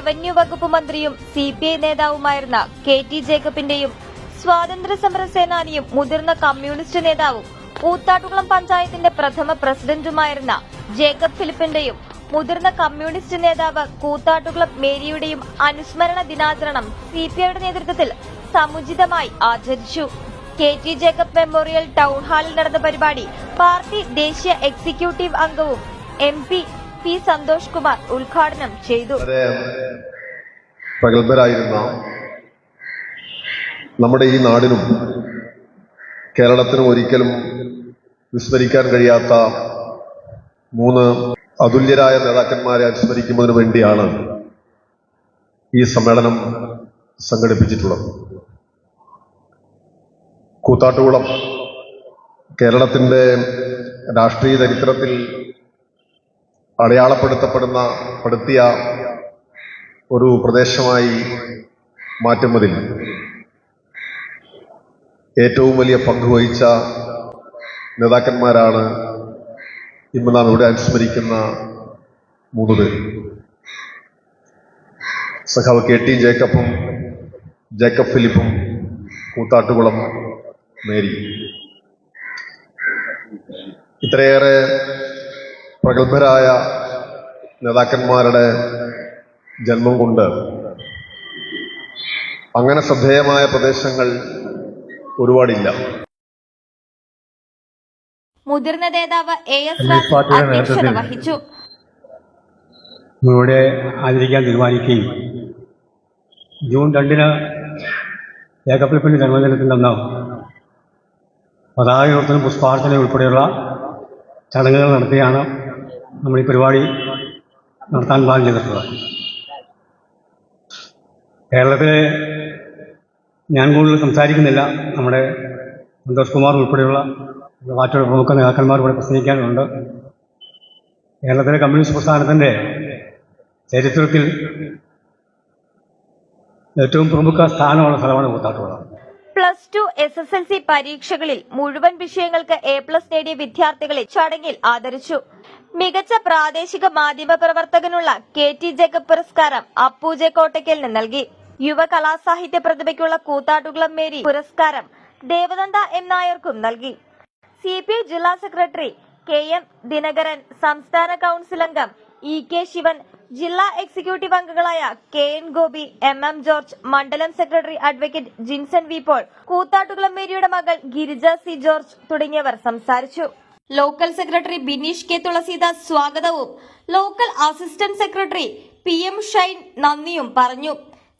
Revenue വകുപ്പ് മന്ത്രിയും C P I നേതാവുമായിരുന്ന കെ ടി ജേക്കബിന്റെയും സ്വാതന്ത്ര്യ സമര സേനാനിയും മുതിർന്ന കമ്മ്യൂണിസ്റ്റ് നേതാവും കൂത്താട്ടുകുളം പഞ്ചായത്തിന്റെ പ്രഥമ പ്രസിഡന്റുമായിരുന്ന ജേക്കബ് ഫിലിപ്പിന്റെയും മുതിർന്ന കമ്മ്യൂണിസ്റ്റ് നേതാവ് കൂത്താട്ടുകുളം മേരിയുടെയും അനുസ്മരണ ദിനാചരണം സി പി ഐയുടെ നേതൃത്വത്തിൽ സമുചിതമായി ആചരിച്ചു. K T Jacob memorial town ഹാളിൽ നടന്ന പരിപാടി പാർട്ടി ദേശീയ എക്സിക്യൂട്ടീവ് അംഗവും M P P Santhosh Kumar ഉദ്ഘാടനം ചെയ്തു. പ്രഗത്ഭരായിരുന്ന നമ്മുടെ ഈ നാടിനും കേരളത്തിനും ഒരിക്കലും വിസ്മരിക്കാൻ കഴിയാത്ത മൂന്ന് അതുല്യരായ നേതാക്കന്മാരെ അനുസ്മരിക്കുന്നതിന് വേണ്ടിയാണ് ഈ സമ്മേളനം സംഘടിപ്പിച്ചിട്ടുള്ളത്. കൂത്താട്ടുകുളം കേരളത്തിന്റെ രാഷ്ട്രീയ ചരിത്രത്തിൽ അടയാളപ്പെടുത്തപ്പെടുന്ന പെടുത്തിയ ഒരു പ്രദേശമായി മാറ്റുന്നതിൽ ഏറ്റവും വലിയ പങ്ക് വഹിച്ച നേതാക്കന്മാരാണ് ഇന്ന് നാം ഇവിടെ അനുസ്മരിക്കുന്ന മൂന്ന് പേർ. സഖാവ് കെ ടി ജേക്കബും ജേക്കബ് ഫിലിപ്പും കൂത്താട്ടുകുളം മേരി. ഇത്രയേറെ പ്രഗത്ഭരായ നേതാക്കന്മാരുടെ ജന്മം കൊണ്ട് അങ്ങനെ ശ്രദ്ധേയമായ പ്രദേശങ്ങൾ ഒരുപാടില്ല. മുതിർന്ന നേതാവ് എ എസ് അധ്യക്ഷത വഹിച്ചു. ഇവിടെ ആചരിക്കാൻ തീരുമാനിക്കുകയും ജൂൺ രണ്ടിന് ഏകപ്പിളിപ്പിന്റെ ജന്മദിനത്തിൽ നിന്ന് പതാക ഉയർത്തലും പുഷ്പാർച്ചന ഉൾപ്പെടെയുള്ള ചടങ്ങുകൾ നടത്തിയാണ് നമ്മൾ ഈ പരിപാടി നടത്താൻ പ്ലാൻ ചെയ്തിട്ടുള്ളത് കേരളത്തിലെ ഞാൻ കൂടുതൽ സംസാരിക്കുന്നില്ല. നമ്മുടെ സന്തോഷ് കുമാർ ഉൾപ്പെടെയുള്ള മറ്റൊരു പ്രമുഖ നേതാക്കന്മാർ ഇവിടെ പ്രസംഗിക്കാനുണ്ട്. കേരളത്തിലെ കമ്മ്യൂണിസ്റ്റ് പ്രസ്ഥാനത്തിന്റെ ചരിത്രത്തിൽ ഏറ്റവും പ്രമുഖ സ്ഥാനമുള്ള സ്ഥലമാണ് Koothattukulam plus two S S L C പരീക്ഷകളിൽ മുഴുവൻ വിഷയങ്ങൾക്ക് എ പ്ലസ് നേടിയ വിദ്യാർത്ഥികളെ ചടങ്ങിൽ ആദരിച്ചു. മികച്ച പ്രാദേശിക മാധ്യമ പ്രവർത്തകനുള്ള കെ ടി ജേക്കബ് പുരസ്കാരം അപ്പൂജെ കോട്ടയ്ക്കലിന് നൽകി. യുവ കലാസാഹിത്യ പ്രതിഭയ്ക്കുള്ള കൂത്താട്ടുകുളം മേരി പുരസ്കാരം ദേവനന്ദ എം നായർക്കും നൽകി. സി പി ജില്ലാ സെക്രട്ടറി കെ എം ദിനകരൻ സംസ്ഥാന കൌൺസിൽ അംഗം ഇ കെ ശിവൻ ജില്ലാ എക്സിക്യൂട്ടീവ് അംഗങ്ങളായ K N Gopi M M George മണ്ഡലം secretary advocate Jinson V Paul Koothattukulam മേരിയുടെ മകൾ ഗിരിജ സി ജോർജ് തുടങ്ങിയവർ സംസാരിച്ചു. Local secretary Bineesh K Thulasidas സ്വാഗതവും. Local assistant secretary P M Shine നന്ദിയും പറഞ്ഞു.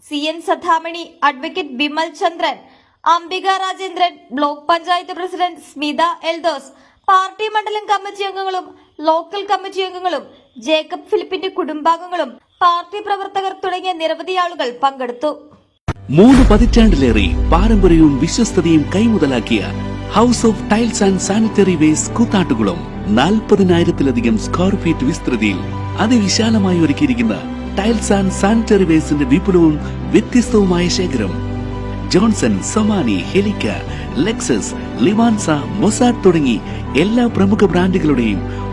C N Sathamani advocate Bimal Chandran Ambika Rajendran block panchayat president Smitha Eldose party മണ്ഡലം committee അംഗങ്ങളും local committee അംഗങ്ങളും ജേക്കബ് ഫിലിപ്പിന്റെ കുടുംബാംഗങ്ങളും പാർട്ടി പ്രവർത്തകർ തുടങ്ങിയ നിരവധി ആളുകൾ പങ്കെടുത്തു. മൂന്ന് പതിറ്റാണ്ടിലേറെ പാരമ്പര്യവും വിശ്വസ്തതയും കൈമുതലാക്കിയ house of tiles and sanitary waste Koothattukulam നാൽപ്പതിനായിരത്തിലധികം സ്ക്വയർ ഫീറ്റ് വിസ്തൃതിയിൽ അതിവിശാലമായി ഒരുക്കിയിരിക്കുന്ന ടൈൽസ് ആൻഡ് സാനിറ്ററി വേസിന്റെ വിപുലവും വ്യത്യസ്തവുമായ ശേഖരം. ജോൺസൺ സൊമാനി ഹെലിക്ക ലെക്സസ് ലിവാൻസ മൊസാഡ് തുടങ്ങി എല്ലാ പ്രമുഖ ബ്രാൻഡുകളുടെയും